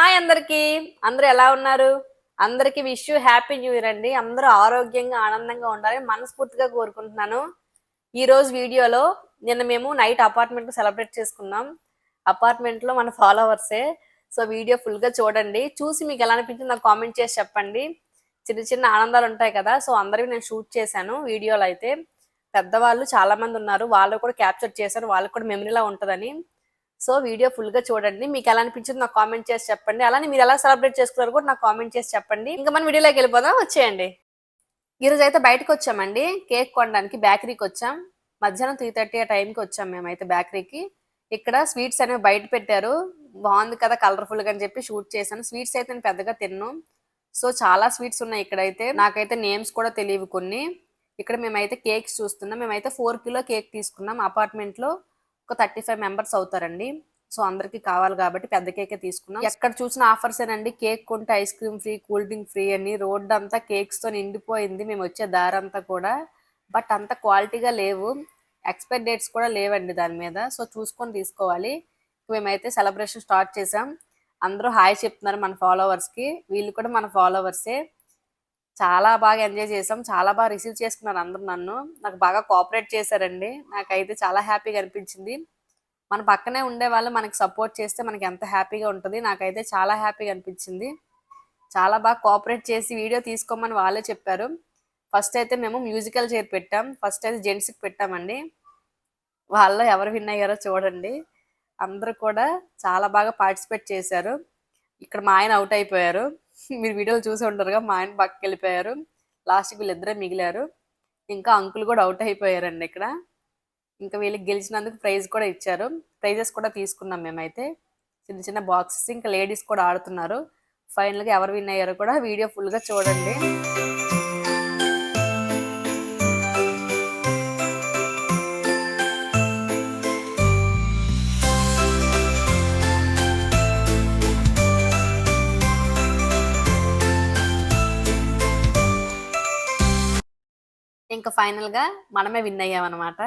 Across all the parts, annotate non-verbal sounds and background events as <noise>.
Hi అందరికి. అందరూ ఎలా ఉన్నారు? అందరికి విష్ హ్యాపీ న్యూ ఇయర్ అండి. అందరూ ఆరోగ్యంగా ఆనందంగా ఉండాలి మనస్ఫూర్తిగా కోరుకుంటున్నాను. ఈ రోజు వీడియోలో నిన్న మేము నైట్ అపార్ట్మెంట్ సెలబ్రేట్ చేసుకున్నాం. అపార్ట్మెంట్లో మన ఫాలోవర్సే. సో వీడియో ఫుల్గా చూడండి. చూసి మీకు ఎలా అనిపించింది నాకు కామెంట్ చేసి చెప్పండి. చిన్న చిన్న ఆనందాలు ఉంటాయి కదా. సో అందరివి నేను షూట్ చేశాను వీడియోలో అయితే. పెద్దవాళ్ళు చాలా మంది ఉన్నారు. వాళ్ళు కూడా క్యాప్చర్ చేశాను వాళ్ళకి కూడా మెమరీలా ఉంటుందని. సో వీడియో ఫుల్గా చూడండి. మీకు ఎలా అనిపించింది నాకు కామెంట్ చేసి చెప్పండి. అలానే మీరు ఎలా సెలబ్రేట్ చేసుకున్నారు కూడా నాకు కామెంట్ చేసి చెప్పండి. ఇంకా మన వీడియోలోకి వెళ్ళిపోదాం. వచ్చేయండి. ఈరోజు అయితే బయటకు వచ్చామండి. కేక్ కొనడానికి బేకరీకి వచ్చాం. మధ్యాహ్నం త్రీ థర్టీ ఆ టైంకి వచ్చాం మేమైతే బేకరీకి. ఇక్కడ స్వీట్స్ అనేవి బయట పెట్టారు. బాగుంది కదా కలర్ఫుల్గా అని చెప్పి షూట్ చేశాను. స్వీట్స్ అయితే నేను పెద్దగా తిన్ను. సో చాలా స్వీట్స్ ఉన్నాయి ఇక్కడైతే. నాకైతే నేమ్స్ కూడా తెలియవు కొన్ని. ఇక్కడ మేమైతే కేక్స్ చూస్తున్నాం. మేమైతే ఫోర్ కిలో కేక్ తీసుకున్నాం అపార్ట్మెంట్లో. ఒక థర్టీ ఫైవ్ మెంబర్స్ అవుతారండి. సో అందరికి కావాలి కాబట్టి పెద్ద కేకే తీసుకున్నాం. ఎక్కడ చూసిన ఆఫర్స్ ఏనండి కేక్ కొంటే ice cream free cool drink free అని రోడ్ అంతా కేక్స్తో నిండిపోయింది. మేము వచ్చే దారి అంతా కూడా. బట్ అంత క్వాలిటీగా లేవు. ఎక్స్పైర్ డేట్స్ కూడా లేవండి దాని మీద. సో చూసుకొని తీసుకోవాలి. మేమైతే సెలబ్రేషన్ స్టార్ట్ చేసాం అందరూ హాయ్ చెప్తున్నారు మన ఫాలోవర్స్కి వీళ్ళు కూడా మన ఫాలోవర్సే. చాలా బాగా ఎంజాయ్ చేసాం. చాలా బాగా రిసీవ్ చేసుకున్నారు అందరూ నన్ను. నాకు బాగా కోఆపరేట్ చేశారండి. నాకైతే చాలా హ్యాపీగా అనిపించింది. మన పక్కనే ఉండే వాళ్ళు మనకి సపోర్ట్ చేస్తే మనకి ఎంత హ్యాపీగా ఉంటుంది. నాకైతే చాలా హ్యాపీగా అనిపించింది. చాలా బాగా కోఆపరేట్ చేసి వీడియో తీసుకోమని వాళ్ళే చెప్పారు. ఫస్ట్ అయితే మేము మ్యూజికల్ చైర్ పెట్టాం. ఫస్ట్ అయితే జెంట్స్కి పెట్టామండి. వాళ్ళు ఎవరు విన్ అయ్యారో చూడండి. అందరూ కూడా చాలా బాగా పార్టిసిపేట్ చేశారు. ఇక్కడ మా ఆయన అవుట్ అయిపోయారు. మీరు వీడియోలు చూసి ఉంటారుగా మా ఆయన పక్కకి వెళ్ళిపోయారు. లాస్ట్కి వీళ్ళిద్దరే మిగిలారు. ఇంకా అంకుల్ కూడా అవుట్ అయిపోయారండి ఇక్కడ. ఇంకా వీళ్ళకి గెలిచినందుకు ప్రైజ్ కూడా ఇచ్చారు. ప్రైజెస్ కూడా తీసుకున్నాం మేమైతే. చిన్న చిన్న బాక్సెస్ ఇంకా లేడీస్ కూడా ఆడుతున్నారు. ఫైనల్గా ఎవరు విన్ అయ్యారో కూడా వీడియో ఫుల్గా చూడండి. ఇంకా ఫైనల్గా మనమే విన్ అయ్యామన్నమాట.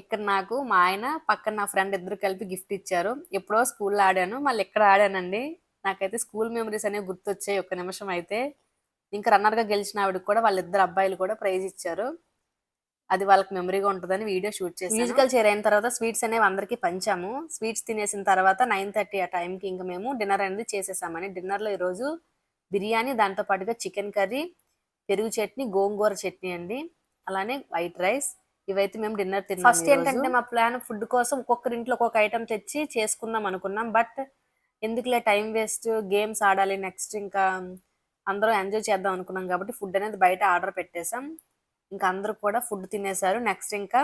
ఇక్కడ నాకు మా ఆయన పక్కన నా ఫ్రెండ్ ఇద్దరు కలిపి గిఫ్ట్ ఇచ్చారు. ఎప్పుడో స్కూల్లో ఆడాను మళ్ళీ ఇక్కడ ఆడానండి? నాకైతే స్కూల్ మెమరీస్ అనేవి గుర్తొచ్చాయి ఒక్క నిమిషం అయితే. ఇంకా రన్నర్గా గెలిచిన ఆవిడకి కూడా వాళ్ళిద్దరు అబ్బాయిలు కూడా ప్రైజ్ ఇచ్చారు. అది వాళ్ళకి మెమరీగా ఉంటుందని వీడియో షూట్ చేసి మ్యూజికల్ చేర్ అయిన తర్వాత స్వీట్స్ అనేవి అందరికి పంచాము. స్వీట్స్ తినేసిన తర్వాత నైన్ థర్టీ ఆ టైంకి ఇంకా మేము డిన్నర్ అనేది చేసేసామని డిన్నర్లో ఈరోజు బిర్యానీ దాంతో పాటుగా చికెన్ కర్రీ పెరుగు చట్నీ గోంగూర చట్నీ అండి. అలానే వైట్ రైస్. ఇవైతే మేము డిన్నర్ తిన్నాం ఫస్ట్ ఏంటంటే మా ప్లాన్ ఫుడ్ కోసం ఒక్కొక్కరి ఇంట్లో ఒక్కొక్క ఐటమ్ తెచ్చి చేసుకుందాం అనుకున్నాం. బట్ ఎందుకులే టైం వేస్ట్ గేమ్స్ ఆడాలి నెక్స్ట్ ఇంకా అందరూ ఎంజాయ్ చేద్దాం అనుకున్నాం కాబట్టి ఫుడ్ అనేది బయట ఆర్డర్ పెట్టేసాం ఇంకా అందరూ కూడా ఫుడ్ తినేశారు. నెక్స్ట్ ఇంకా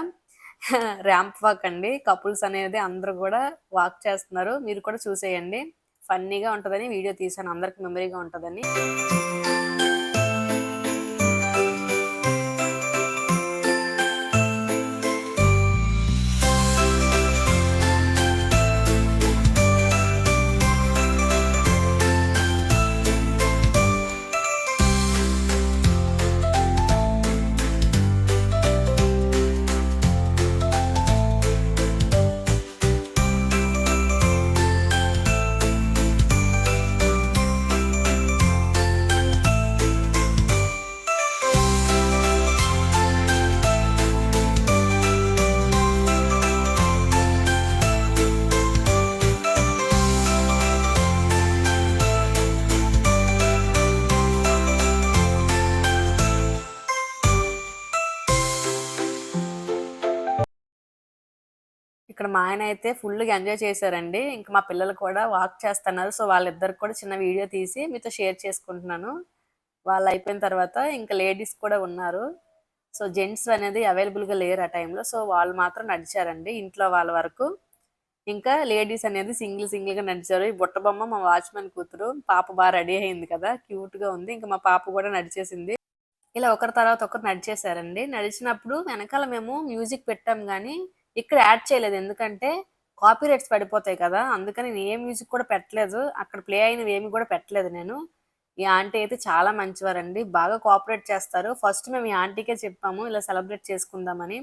ర్యాంప్ వాక్ అండి. కపుల్స్ అనేది అందరూ కూడా వాక్ చేస్తున్నారు. మీరు కూడా చూసేయండి. ఫన్నీగా ఉంటుందని వీడియో తీసాను అందరికి మెమరీగా ఉంటుందని. ఇక్కడ మా ఆయన అయితే ఫుల్గా ఎంజాయ్ చేశారండి. ఇంకా మా పిల్లలు కూడా వాక్ చేస్తున్నారు. సో వాళ్ళిద్దరికి కూడా చిన్న వీడియో తీసి మీతో షేర్ చేసుకుంటున్నాను. వాళ్ళు అయిపోయిన తర్వాత ఇంకా లేడీస్ కూడా ఉన్నారు. సో జెంట్స్ అనేది అవైలబుల్గా లేరు ఆ టైంలో. సో వాళ్ళు మాత్రం నడిచారండి ఇంట్లో వాళ్ళ వరకు. ఇంకా లేడీస్ అనేది సింగిల్ సింగిల్గా నడిచారు. ఈ బుట్ట బొమ్మ మా వాచ్మెన్ కూతురు పాప బాగా రెడీ అయింది కదా క్యూట్గా ఉంది. ఇంకా మా పాప కూడా నడిచేసింది. ఇలా ఒకరి తర్వాత ఒకరు నడిచేశారండి. నడిచినప్పుడు వెనకాల మేము మ్యూజిక్ పెట్టాం కానీ ఇక్కడ యాడ్ చేయలేదు. ఎందుకంటే కాపీ రైట్స్ పడిపోతాయి కదా. అందుకని నేను ఏ మ్యూజిక్ కూడా పెట్టలేదు. అక్కడ ప్లే అయినవి ఏమి కూడా పెట్టలేదు నేను. ఈ ఆంటీ అయితే చాలా మంచివారండి. బాగా కోఆపరేట్ చేస్తారు. ఫస్ట్ మేము ఈ ఆంటీకే చెప్పాము ఇలా సెలబ్రేట్ చేసుకుందామని.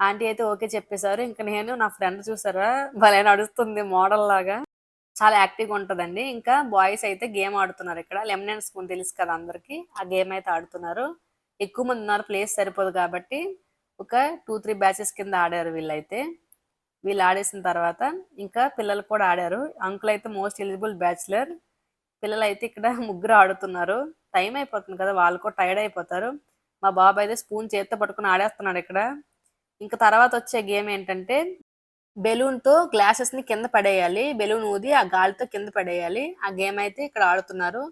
ఆంటీ అయితే ఓకే చెప్పేశారు. ఇంకా నేను నా ఫ్రెండ్ చూసారా? భలే నడుస్తుంది మోడల్ లాగా. చాలా యాక్టివ్గా ఉంటుందండి. ఇంకా బాయ్స్ అయితే గేమ్ ఆడుతున్నారు ఇక్కడ. లెమన్ అండ్ స్పూన్ తెలుసు కదా అందరికీ. ఆ గేమ్ అయితే ఆడుతున్నారు. ఎక్కువ మంది ఉన్నారు ప్లేస్ సరిపోదు కాబట్టి. ఒక టూ త్రీ బ్యాచెస్ కింద ఆడారు వీళ్ళైతే. వీళ్ళు ఆడేసిన తర్వాత ఇంకా పిల్లలు కూడా ఆడారు. అంకుల్ అయితే మోస్ట్ ఎలిజిబుల్ బ్యాచులర్. పిల్లలు అయితే ఇక్కడ <laughs> ముగ్గురు ఆడుతున్నారు. టైం అయిపోతుంది కదా వాళ్ళు కూడా టైర్డ్ అయిపోతారు. మా బాబు అయితే స్పూన్ చేత్తో పట్టుకుని ఆడేస్తున్నాడు ఇక్కడ. ఇంకా తర్వాత వచ్చే గేమ్ ఏంటంటే బెలూన్తో గ్లాసెస్ని కింద పడేయాలి. బెలూన్ ఊది ఆ గాలితో కింద పడేయాలి. ఆ గేమ్ అయితే ఇక్కడ ఆడుతున్నారు.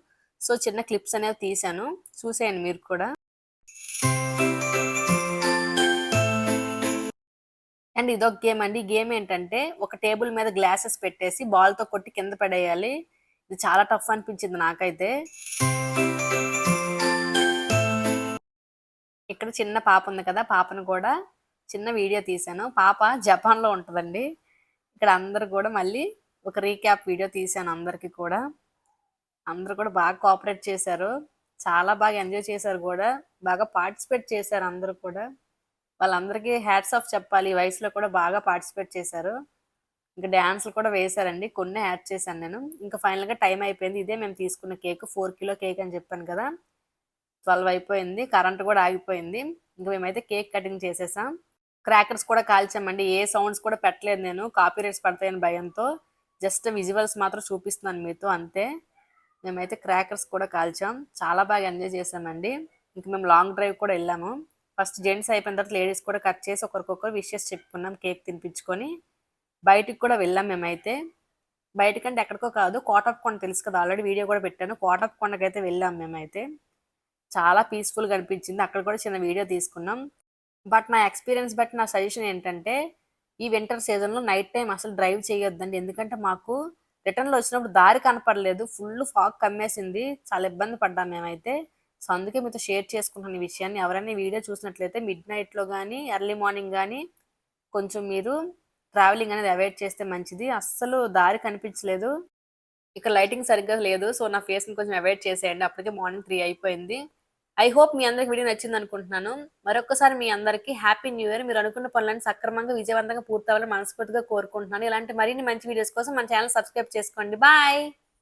సో చిన్న క్లిప్స్ అనేవి తీసాను చూసేయండి మీరు కూడా. అండ్ ఇదొక గేమ్ అండి. గేమ్ ఏంటంటే ఒక టేబుల్ మీద గ్లాసెస్ పెట్టేసి బాల్తో కొట్టి కింద పడేయాలి. ఇది చాలా టఫ్ అనిపించింది నాకైతే. ఇక్కడ చిన్న పాప ఉంది కదా పాపను కూడా చిన్న వీడియో తీశాను. పాప జపాన్లో ఉంటుందండి. ఇక్కడ అందరు కూడా మళ్ళీ ఒక రీక్యాప్ వీడియో తీశాను అందరికీ కూడా. అందరూ కూడా బాగా కోఆపరేట్ చేశారు. చాలా బాగా ఎంజాయ్ చేశారు కూడా. బాగా పార్టిసిపేట్ చేశారు అందరూ కూడా. వాళ్ళందరికీ హ్యాట్స్ ఆఫ్ చెప్పాలి. ఈ వయసులో కూడా బాగా పార్టిసిపేట్ చేశారు. ఇంకా డ్యాన్స్లు కూడా వేశారండి. కొన్ని యాడ్ చేశాను నేను. ఇంకా ఫైనల్గా టైం అయిపోయింది. ఇదే మేము తీసుకున్న కేక్ ఫోర్ కిలో కేక్ అని చెప్పాను కదా. ట్వెల్వ్ అయిపోయింది. కరెంట్ కూడా ఆగిపోయింది. ఇంకా మేమైతే కేక్ కటింగ్ చేసేసాం. క్రాకర్స్ కూడా కాల్చామండి. ఏ సౌండ్స్ కూడా పెట్టలేదు నేను. కాపీ రేట్స్ పడతాయని భయంతో. జస్ట్ విజువల్స్ మాత్రం చూపిస్తున్నాను మీతో అంతే. మేమైతే క్రాకర్స్ కూడా కాల్చాం. చాలా బాగా ఎంజాయ్ చేసామండి ఇంక మేము లాంగ్ డ్రైవ్ కూడా వెళ్ళాము. ఫస్ట్ జెంట్స్ అయిపోయిన తర్వాత లేడీస్ కూడా కట్ చేసి ఒకరికొకరు విషెస్ చెప్పుకున్నాం కేక్ తినిపించుకొని. బయటికి కూడా వెళ్ళాం మేమైతే. బయటకంటే ఎక్కడికో కాదు కోటప్ కొండ తెలుసు కదా ఆల్రెడీ వీడియో కూడా పెట్టాను. కోటప్ కొండకైతే వెళ్ళాం మేమైతే. చాలా పీస్ఫుల్గా అనిపించింది. అక్కడ కూడా చిన్న వీడియో తీసుకున్నాం. బట్ నా ఎక్స్పీరియన్స్ బట్టి నా సజెషన్ ఏంటంటే ఈ వింటర్ సీజన్లో నైట్ టైం అసలు డ్రైవ్ చేయొద్దండి. ఎందుకంటే మాకు రిటర్న్లో వచ్చినప్పుడు దారి కనపడలేదు. ఫుల్ ఫాగ్ కమ్మేసింది. చాలా ఇబ్బంది పడ్డాం మేమైతే. సో అందుకే మీతో షేర్ చేసుకుంటున్న ఈ విషయాన్ని. ఎవరైనా వీడియో చూసినట్లయితే మిడ్ నైట్లో కానీ ఎర్లీ మార్నింగ్ కానీ కొంచెం మీరు ట్రావెలింగ్ అనేది అవాయిడ్ చేస్తే మంచిది. అస్సలు దారి కనిపించలేదు. ఇక్కడ లైటింగ్ సరిగ్గా లేదు. సో నా ఫేస్ని కొంచెం అవాయిడ్ చేసేయండి. అప్పటికే మార్నింగ్ త్రీ అయిపోయింది. ఐ హోప్ మీ అందరికి వీడియో నచ్చింది అనుకుంటున్నాను. మరొకసారి మీ అందరికీ హ్యాపీ న్యూ ఇయర్ మీరు అనుకున్న పనులను సక్రమంగా విజయవంతంగా పూర్తవ్వాలని మనస్ఫూర్తిగా కోరుకుంటున్నాను. ఇలాంటి మరిన్ని మంచి వీడియోస్ కోసం మన ఛానల్ సబ్స్క్రైబ్ చేసుకోండి. బాయ్